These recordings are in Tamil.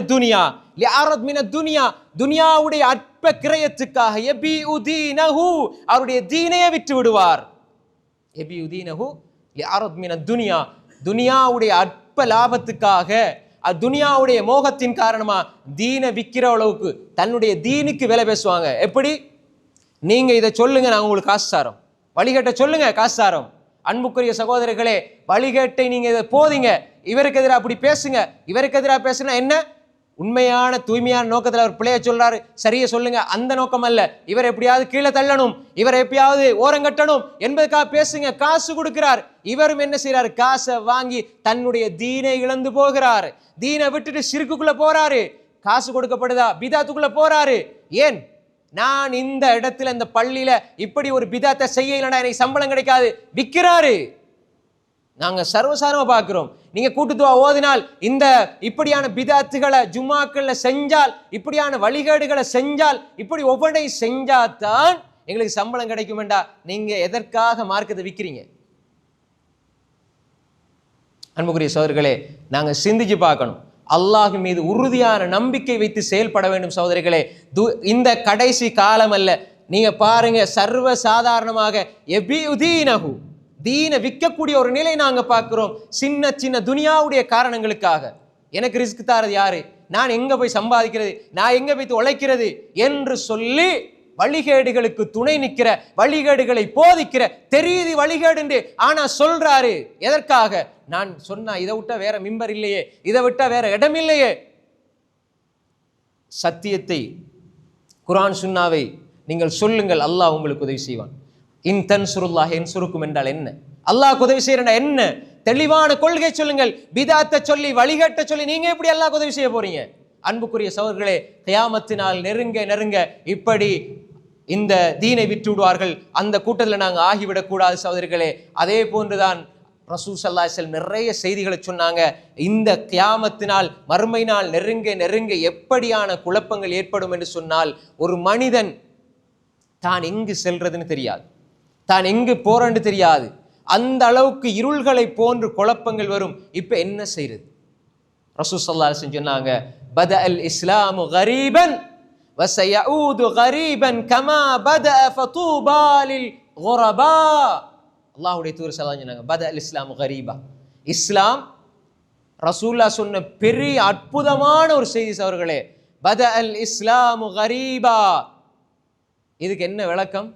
துனியா லிஅரத் மின துனியா துனியாவுடைய அற்ப கிரயத்துக்காக எபி உதீனஹு அவருடைய தீனையை விட்டு விடுவார். எபி உதீனஹு லிஅரத் மின துனியா துனியாவுடைய அற்ப லாபத்துக்காக அ- துனியாவுடைய மோகத்தின் காரணமா தீனை விக்கிற அளவுக்கு தன்னுடைய தீனுக்கு விலை பேசுவாங்க. எப்படி? நீங்க இதை சொல்லுங்க நான் உங்களுக்கு காசு தாரோம் வழிகட்ட சொல்லுங்க காசு தாரோம் அன்புக்குரிய சகோதரர்களே வழிகேட்டை நீங்க இதை போதிங்க. இவருக்கு எதிராக அப்படி பேசுங்க. இவருக்கு எதிராக பேசுனா என்ன? உண்மையான தூய்மையான நோக்கத்தில் அவர் பிள்ளைய சொல்றாரு. சரியை சொல்லுங்க. அந்த நோக்கம் அல்ல. இவர் எப்படியாவது கீழே தள்ளணும். இவர் எப்படியாவது ஓரங்கட்டணும் என்பதுக்காக பேசுங்க. காசு கொடுக்கிறார். இவரும் என்ன செய்யறாரு காசை வாங்கி தன்னுடைய தீனை இழந்து போகிறார். தீனை விட்டுட்டு சிறுக்குக்குள்ள போறாரு. காசு கொடுக்கப்படுதா? பிதாத்துக்குள்ள போறாரு. ஏன்? நான் இந்த இடத்துல இந்த பள்ளியில இப்படி ஒரு பிதாத்தை செய்யலடா எனக்கு சம்பளம் கிடைக்காது. விற்கிறாரு. நாங்க சர்வசாரமா பார்க்கிறோம். நீங்க கூட்டுத்துவா ஓதினால் இந்த இப்படியான பிதாத்துகளை ஜும்மாக்கள்ல செஞ்சால் இப்படியான வழிகேடுகளை செஞ்சால் இப்படி ஒவ்வொன்றையும் செஞ்சாதான் எங்களுக்கு சம்பளம் கிடைக்குமெண்டா? நீங்க எதற்காக மார்க்கத்தை விற்கிறீங்க அன்புக்குரிய சோதர்களே நாங்க சிந்திச்சு பார்க்கணும். அல்லாஹ் மீது உறுதியான நம்பிக்கை வைத்து செயல்பட வேண்டும் சகோதரிகளே. து- இந்த கடைசி காலம் அல்ல. நீங்க பாருங்க சர்வ சாதாரணமாக எபியுதீனகு தீனை விற்கக்கூடிய ஒரு நிலை நாங்கள் பார்க்குறோம். சின்ன சின்ன துனியாவுடைய காரணங்களுக்காக. எனக்கு ரிஸ்க் தாரது யாரு? நான் எங்க போய் சம்பாதிக்கிறது? நான் எங்க போய் உழைக்கிறது? என்று சொல்லி வழிகேடுகளுக்கு துணை நிற்கிற வழிகேடுகளை போதிக்கிற தெரியுது வழிகேடுண்டு ஆனா சொல்றாரு எதற்காக? நான் சொன்னா இதை விட்டா வேற மிம்பர் இல்லையே இதை விட்டா வேற இடம் இல்லையே. சத்தியத்தை குரான் சுன்னாவை நீங்கள் சொல்லுங்கள் அல்லாஹ் உங்களுக்கு உதவி செய்வான். இன் தன் சுருல்லாஹ் என் சுருக்கும் என்றால் என்ன? அல்லாஹ் உதவி செய்யறா என்ன? தெளிவான கொள்கை சொல்லுங்கள் பிதாத்தை சொல்லி வழிகட்ட சொல்லி நீங்க எப்படி அல்லாஹ் உதவி செய்ய போறீங்க? அன்புக்குரிய சவர்களே கியாமத்தினால் நெருங்க நெருங்க இப்படி இந்த தீனை விட்டு விடுவார்கள். அந்த கூட்டத்தில் நாங்கள் ஆகிவிடக்கூடாது சகோதரிகளே. அதே போன்றுதான் ரசூ சல்லாஹல் நிறைய செய்திகளை சொன்னாங்க. இந்த கியாமத்தினால் மறுமை நாள் நெருங்க நெருங்க எப்படியான குழப்பங்கள் ஏற்படும் என்று சொன்னால் ஒரு மனிதன் தான் எங்கு செல்றதுன்னு தெரியாது. தான் எங்கு போறன்னு தெரியாது அந்த அளவுக்கு இருள்களை போன்று குழப்பங்கள் வரும் இப்ப என்ன செய்யறது ரசூ சல்லா சொன்னாங்க பத அல் இஸ்லாமு கரீபன் وسيعود غريبا كما بدا فطوبى للغرباء அல்லாஹ்வுடைய தூர் சலாம் சொன்னாங்க பத அல் இஸ்லாம் கரீபா இஸ்லாம் ரசூல்லா சொன்ன பெரிய அற்புதமான ஒரு செய்தி அவர்களே பத அல் இஸ்லாமு கரீபா இதுக்கு என்ன விளக்கம்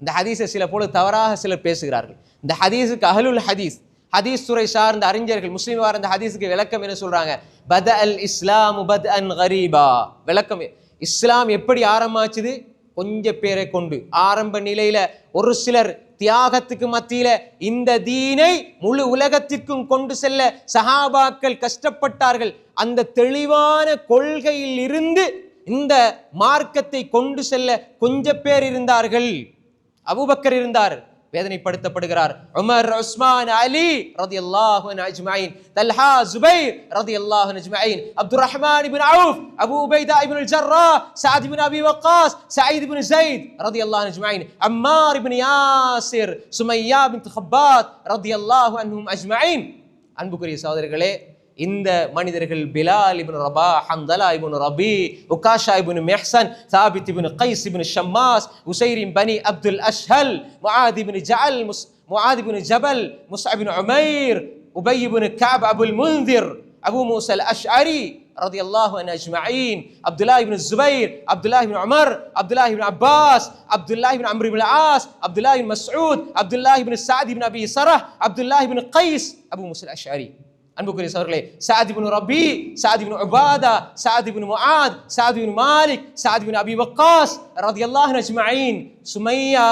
இந்த ஹதீஸை சில போல தவறாக சிலர் பேசுகிறார்கள். இந்த ஹதீஸுக்கு அஹலுல் ஹதீஸ் ஹதீஸ் துறை சார்ந்த அறிஞர்கள் முஸ்லீம் இந்த ஹதீஸுக்கு விளக்கம் என்ன சொல்றாங்க? பத அல் இஸ்லாம் பத் அன் கரீபா. விளக்கம் இஸ்லாம் எப்படி ஆரம்பிச்சுது கொஞ்ச பேரை கொண்டு. ஆரம்ப நிலையில ஒரு சிலர் தியாகத்துக்கு மத்தியில இந்த தீனை முழு உலகத்திற்கும் கொண்டு செல்ல சஹாபாக்கள் கஷ்டப்பட்டார்கள். அந்த தெளிவான கொள்கையில் இருந்து இந்த மார்க்கத்தை கொண்டு செல்ல கொஞ்ச பேர் இருந்தார்கள். அபூபக்கர் இருந்தார் வேதனைப்படுத்தப்படுகிறார் உமர் உஸ்மான் அலி ரதியல்லாஹு அன்ஹு அஜ்மஈன் தல்ஹா ஜுபைர் ரதியல்லாஹு அன்ஹு அஜ்மஈன் Abdur Rahman ibn Awf Abu Ubaidah ibn al Jarrah Saad ibn Abi Waqqas Saeed ibn Zaid ரதியல்லாஹு அன்ஹு அஜ்மஈன் அம்மார் இப்னு யாசிர் சுமையா பின்த் ஹப்பாத் ரதியல்லாஹு அன்ஹும் அஜ்மஈன் அன்புக்குரிய சகோதரர்களே இந்த மனிதர்கள் பிலால் இப்னு ரபா ஹம்தலா இப்னு ரபி உகாஷா இப்னு மெஹ்சன் சாபித் இப்னு கைஸ் இப்னு ஷம்மாஸ் உசைரின் பனி அப்துல் அஷ்ஹல் முஆத் இப்னு ஜஅல் முஸ் முஆத் இப்னு ஜபல் முஸ்அப் இப்னு உமைர் உபை இப்னு கஅப் அபுல் முன்திர் அபு மூசா அல் அஷ்அரி رضي الله عنه اجمعين عبد الله بن الزبير عبد الله بن عمر عبد الله بن عباس عبد الله بن عمرو بن العاص عبد الله بن مسعود عبد الله بن سعد بن ابي سرح عبد الله بن قيس ابو موسى الاشعري அன்புக்குரிய சவர்களே சாத் இப்னு ரபி சாத் இப்னு உபாதா சாத் இப்னு முஆத் சாத் இப்னு மாலிக் சாத் இப்னு அபி வக்காஸ் ரலியல்லாஹு அஜ்மஈன் சுமையா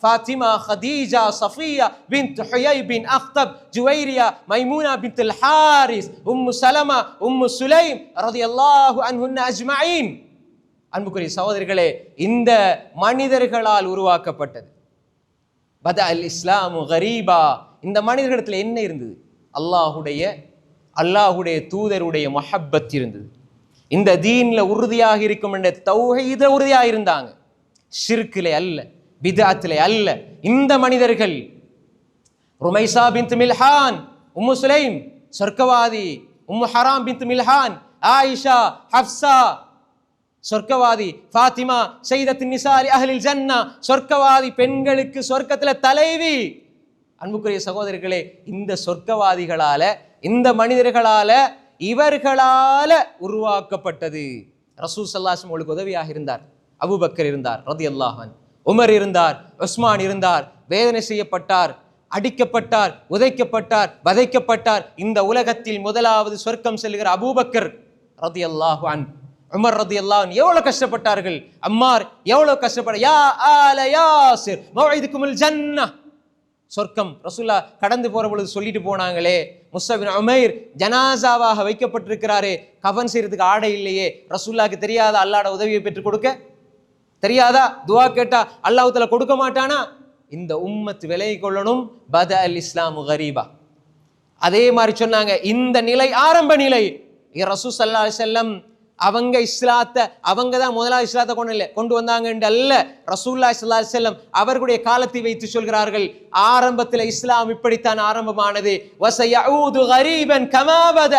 فاطمة خديجة صفية بنت حيي بن أخطب جويرية ميمونة بنت الحارث أم سلمة أم سليم رضي الله عنهن أجمعين அன்புக்குரிய சகோதரிகளே இந்த மனிதர்களால் உருவாக்கப்பட்டது பத அல் இஸ்லாமு கரீபா இந்த மனிதர்களிடத்தில் என்ன இருந்தது அல்லாஹுடைய அல்லாஹுடைய தூதருடைய மொஹப்பத் இருந்தது. இந்த தீன்ல உறுதியாக இருக்கும் என்ற தௌஹீத உறுதியாக இருந்தாங்க. ஷிர்கிலே அல்ல பிதாத்திலே அல்ல. இந்த மனிதர்கள் ருமைசா பின் மில்ஹான் உம்மு சுலைம் சொர்க்கவாதி உம்மு ஹராம் பின் மில்ஹான் ஆயிஷா ஹப்சா சொர்க்கவாதி ஃபாத்திமா செய்தத்தின் நிசாரி அகலில் ஜன்னா சொர்க்கவாதி பெண்களுக்கு சொர்க்கத்துல தலைவி அன்புக்குரிய சகோதரர்களே இந்த சொர்க்கவாதிகளால இந்த மனிதர்களால இவர்களால உருவாக்கப்பட்டது. ரசூ சல்லாஸ்ம் உங்களுக்கு உதவியாக இருந்தார். அபூபக்கர் இருந்தார் ரதி அல்லாஹன் உமர் இருந்தார் உஸ்மான் இருந்தார் வேதனை செய்யப்பட்டார் அடிக்கப்பட்டார் உதைக்கப்பட்டார் வதைக்கப்பட்டார். இந்த உலகத்தில் முதலாவது சொர்க்கம் செல்கிற அபூபக்கர் ரதி அல்லாஹான் உமர் ரதி அல்லாஹன் எவ்வளவு கஷ்டப்பட்டார்கள்? அம்மார் எவ்வளவு கஷ்டப்பட யா ஆல யாசிர் மௌஇதுக்குமுல் ஜன்னா சொர்க்கம். ரசுல்லா கடந்து போகிற பொழுது சொல்லிட்டு போனாங்களே முஸ்தபின் உமைர் ஜனாசாவாக வைக்கப்பட்டிருக்கிறாரே கவன் செய்யறதுக்கு ஆடை இல்லையே ரசுல்லாக்கு தெரியாத அல்லாட உதவியை பெற்றுக் கொடுக்க? தெரியாதா? துவா கேட்டா அல்லாஹ்வுத்தாலா கொடுக்க மாட்டானா? இந்த உம்மத் விலகி கொள்ளணும் பத அல் இஸ்லாம் கரீபா. அதே மாதிரி சொன்னாங்க இந்த நிலை ஆரம்ப நிலை. ரசூ சல்லா செல்லம் அவங்க இஸ்லாத்தை அவங்க தான் முதலாவது இஸ்லாத்தை கொண்டு இல்லை கொண்டு வந்தாங்க அல்ல ரசூல்லா இஸ்லா செல்லம் அவர்களுடைய காலத்தை வைத்து சொல்கிறார்கள் ஆரம்பத்தில் இஸ்லாம் இப்படித்தான் ஆரம்பமானது. வசயஊது கரீபன் கமாபத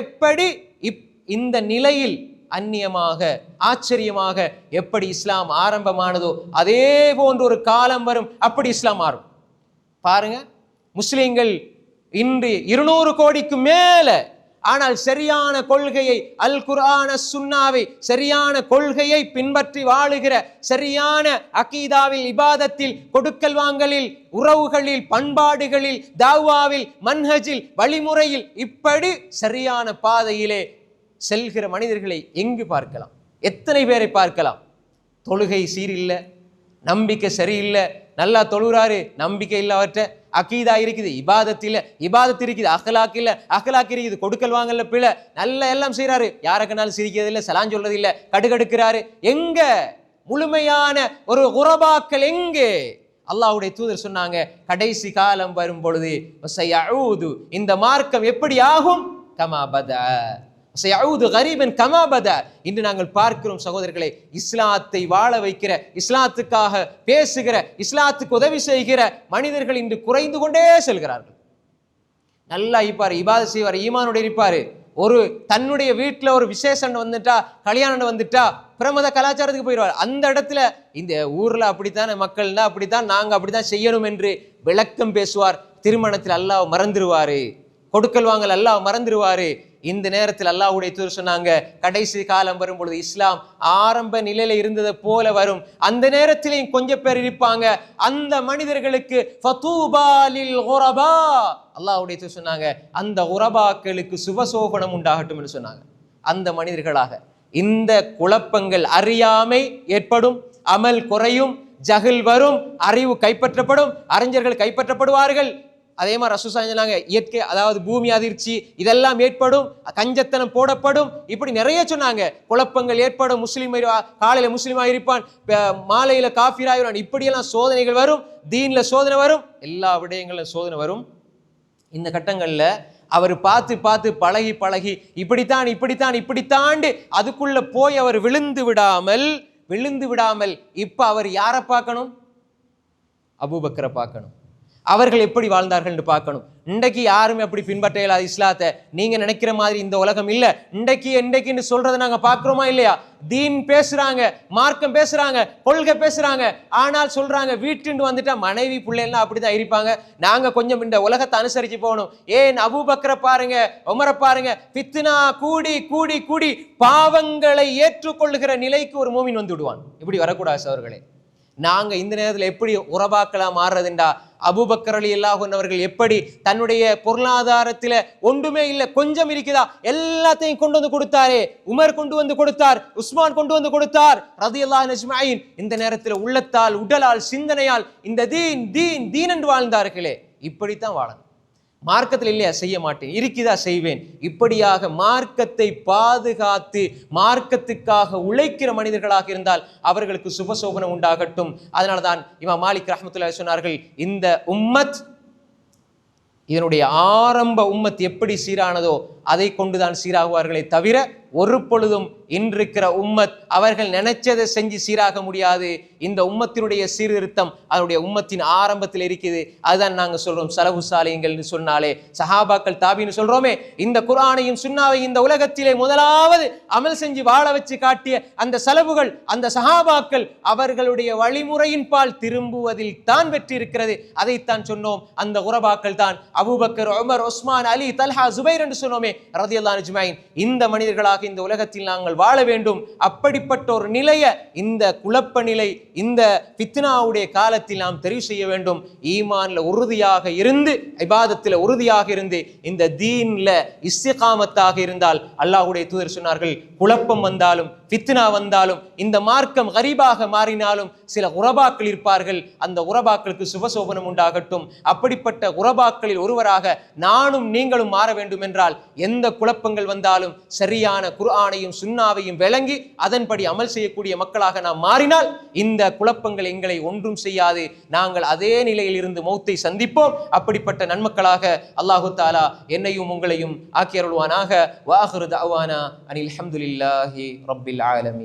எப்படி இப் இந்த நிலையில் அந்நியமாக ஆச்சரியமாக எப்படி இஸ்லாம் ஆரம்பமானதோ அதே போன்ற ஒரு காலம் வரும் அப்படி இஸ்லாம் மாறும். பாருங்க முஸ்லீம்கள் இன்று இருநூறு கோடிக்கு மேலே ஆனால் சரியான கொள்கையை அல் குர்ஆன சுன்னாவை சரியான கொள்கையை பின்பற்றி வாழுகிற சரியான அகீதாவில் இபாதத்தில் கொடுக்கல் வாங்கலில் உறவுகளில் பண்பாடுகளில் தாவாவில் மன்ஹஜில் வழிமுறையில் இப்படி சரியான பாதையிலே செல்கிற மனிதர்களை எங்கு பார்க்கலாம்? எத்தனை பேரை பார்க்கலாம்? தொழுகை சீரில்லை நம்பிக்கை சரியில்லை நல்லா தொழுகிறாரு நம்பிக்கை இல்லை அவர்கிட்ட அக்கீதா இருக்குது இபாதத்தில் இபாதத்து இருக்குது அகலாக்கில் இல்ல இருக்குது கொடுக்கல் வாங்கல பிள்ளை நல்ல எல்லாம் செய்கிறாரு யாருக்குனாலும் சிரிக்கிறது இல்லை சலான் சொல்றது இல்லை கடுகடுக்கிறாரு. எங்க? முழுமையான ஒரு உறவாக்கல் எங்கே? அல்லாஹுடைய தூதர் சொன்னாங்க கடைசி காலம் வரும் பொழுது இந்த மார்க்கம் எப்படி ஆகும்? கமா பத. சயவுது கரீபன் கமாபத இன்று நாங்கள் பார்க்கிறோம் சகோதரர்களே இஸ்லாத்தை வாழ வைக்கிற இஸ்லாத்துக்காக பேசுகிற இஸ்லாத்துக்கு உதவி செய்கிற மனிதர்கள் இன்று குறைந்து கொண்டே செல்கிறார்கள். நல்லா இருப்பார் இபாத செய்வார் ஈமானோட இருப்பார். ஒரு தன்னுடைய வீட்டில் ஒரு விசேஷம் வந்துட்டா கல்யாணம் வந்துட்டா பிரமத கலாச்சாரத்துக்கு போயிடுவார். அந்த இடத்துல இந்த ஊரில் அப்படித்தான் மக்கள்னா அப்படித்தான் நாங்கள் அப்படித்தான் செய்யணும் என்று விளக்கம் பேசுவார். திருமணத்தில் அல்லாஹ் மறந்துடுவாரு கொடுக்கல் வாங்கல் அல்லாஹ் மறந்துடுவாரு இந்த நேரத்தில் அல்லாஹுடைய தூர் சொன்னாங்க கடைசி காலம் வரும் பொழுது இஸ்லாம் ஆரம்ப நிலையில இருந்ததை போல வரும். அந்த நேரத்திலையும் கொஞ்சம் பேர் இருப்பாங்க. அந்த மனிதர்களுக்கு அல்லாஹுடைய தூர் சொன்னாங்க அந்த உரபாக்களுக்கு சுபசோபனம் உண்டாகட்டும் என்று சொன்னாங்க. அந்த மனிதர்களாக இந்த குழப்பங்கள் அறியாமை ஏற்படும் அமல் குறையும் ஜஹில் வரும் அறிவு கைப்பற்றப்படும் அறிஞர்கள் கைப்பற்றப்படுவார்கள். அதே மாதிரி ரசூசா சொன்னாங்க இயற்கை அதாவது பூமி அதிர்ச்சி இதெல்லாம் ஏற்படும் கஞ்சத்தனம் போடப்படும் இப்படி நிறைய சொன்னாங்க. குழப்பங்கள் ஏற்படும் முஸ்லீம் காலையில் முஸ்லீமாக இருப்பான் மாலையில் காஃபிராகிறான் இப்படியெல்லாம் சோதனைகள் வரும் தீனில் சோதனை வரும் எல்லா விடயங்களும் சோதனை வரும். இந்த கட்டங்களில் அவர் பார்த்து பார்த்து பழகி பழகி இப்படித்தான் இப்படித்தான் இப்படித்தாண்டு அதுக்குள்ளே போய் அவர் விழுந்து விடாமல் விழுந்து விடாமல் இப்போ அவர் யாரை பார்க்கணும்? அபூபக்கரை பார்க்கணும். அவர்கள் எப்படி வாழ்ந்தார்கள் பார்க்கணும். இன்றைக்கு யாருமே அப்படி பின்பற்ற இயலாது இஸ்லாத்தை நீங்கள் நினைக்கிற மாதிரி இந்த உலகம் இல்லை. இன்றைக்கு இன்றைக்குன்னு சொல்றதை நாங்கள் பார்க்குறோமா இல்லையா? தீன் பேசுறாங்க மார்க்கம் பேசுறாங்க கொள்கை பேசுறாங்க. ஆனால் சொல்றாங்க வீட்டுண்டு வந்துட்டா மனைவி பிள்ளைலாம் அப்படிதான் இருப்பாங்க. நாங்கள் கொஞ்சம் இந்த உலகத்தை அனுசரிச்சு போகணும். ஏன் அபூபக்கரை பாருங்க உமரை பாருங்க பித்னா கூடி கூடி கூடி பாவங்களை ஏற்றுக்கொள்ளுகிற நிலைக்கு ஒரு மூமின் வந்து விடுவான். இப்படி வரக்கூடாது அவர்களே நாங்கள் இந்த நேரத்தில் எப்படி உறவாக்கலாம் மாறுறதுண்டா? அபுபக்கர் அலி அல்லாஹர்கள் எப்படி தன்னுடைய பொருளாதாரத்தில் ஒன்றுமே இல்லை கொஞ்சம் இருக்குதா? எல்லாத்தையும் கொண்டு வந்து கொடுத்தாரே. உமர் கொண்டு வந்து கொடுத்தார் உஸ்மான் கொண்டு வந்து கொடுத்தார். ரதி அல்லாஹ் இந்த நேரத்தில் உள்ளத்தால் உடலால் சிந்தனையால் இந்த தீன் தீன் தீன் என்று வாழ்ந்தார்களே. இப்படித்தான் வாழணும். மார்க்கத்தில் இல்லையா? செய்ய மாட்டேன். இருக்குதா செய்வேன். இப்படியாக மார்க்கத்தை பாதுகாத்து மார்க்கத்துக்காக உழைக்கிற மனிதர்களாக இருந்தால் அவர்களுக்கு சுபசோபனம் உண்டாகட்டும். அதனால தான் இமா மாலிக் ரஹ்மத்துல்லாஹி சொன்னார்கள் இந்த உம்மத் இதனுடைய ஆரம்ப உம்மத் எப்படி சீரானதோ அதை கொண்டுதான் சீராகுவார்களே தவிர ஒரு பொழுதும் இன்றிருக்கிற உம்மத் அவர்கள் நினைச்சதை செஞ்சு சீராக முடியாது. இந்த உம்மத்தினுடைய சீர்திருத்தம் அதனுடைய உம்மத்தின் ஆரம்பத்தில் இருக்குது அதுதான் நாங்கள் சொல்கிறோம் சலகு சாலைங்கள்னு சொன்னாலே. சஹாபாக்கள் தாபின்னு சொல்கிறோமே இந்த குரானையும் சுண்ணாவை இந்த உலகத்திலே முதலாவது அமல் செஞ்சு வாழ வச்சு காட்டிய அந்த செலவுகள் அந்த சஹாபாக்கள் அவர்களுடைய வழிமுறையின் பால் திரும்புவதில் தான் வெற்றி இருக்கிறது அதைத்தான் சொன்னோம் அந்த உறவாக்கள் தான் Abu Bakr Umar Uthman Ali Talha Zubair என்று சொன்னோமே ரதியல்லா அஜ்மாயின் இந்த மனிதர்களாக இந்த உலகத்தில் நாங்கள் வாழ வேண்டும். அப்படிப்பட்ட ஒரு நிலையை இந்த குழப்ப நிலை இந்த ஃபித்னாவுடைய காலத்தில் நாம் தெரிவு செய்ய வேண்டும். ஈமான்ல உறுதியாக இருந்து இபாதத்தில் உறுதியாக இருந்து இந்த தீன்ல இஸ்திகாமத்தாக இருந்தால் அல்லாஹுடைய தூதர் சொன்னார்கள் குழப்பம் வந்தாலும் ஃபித்னா வந்தாலும் இந்த மார்க்கம் கரீபாக மாறினாலும் சில உறபாக்கள் இருப்பார்கள். அந்த உறபாக்களுக்கு சுபசோபனம் உண்டாகட்டும். அப்படிப்பட்ட உறபாக்களில் ஒருவராக நானும் நீங்களும் மாற வேண்டும் என்றால் எந்த குழப்பங்கள் வந்தாலும் சரியான குர்ஆனையும் சுண்ணாவையும் விளங்கி அதன்படி அமல் செய்யக்கூடிய மக்களாக நாம் மாறினால் இந்த குழப்பங்கள் எங்களை ஒன்றும் செய்யாது. நாங்கள் அதே நிலையில் இருந்து மௌத்தை சந்திப்போம். அப்படிப்பட்ட நன்மக்களாக அல்லாஹு தாலா என்னையும் உங்களையும் ஆக்கியருள்வானாக வாஹரு தவானா அனில் அஹமதுல்லாஹி ரப்பில் العالمين.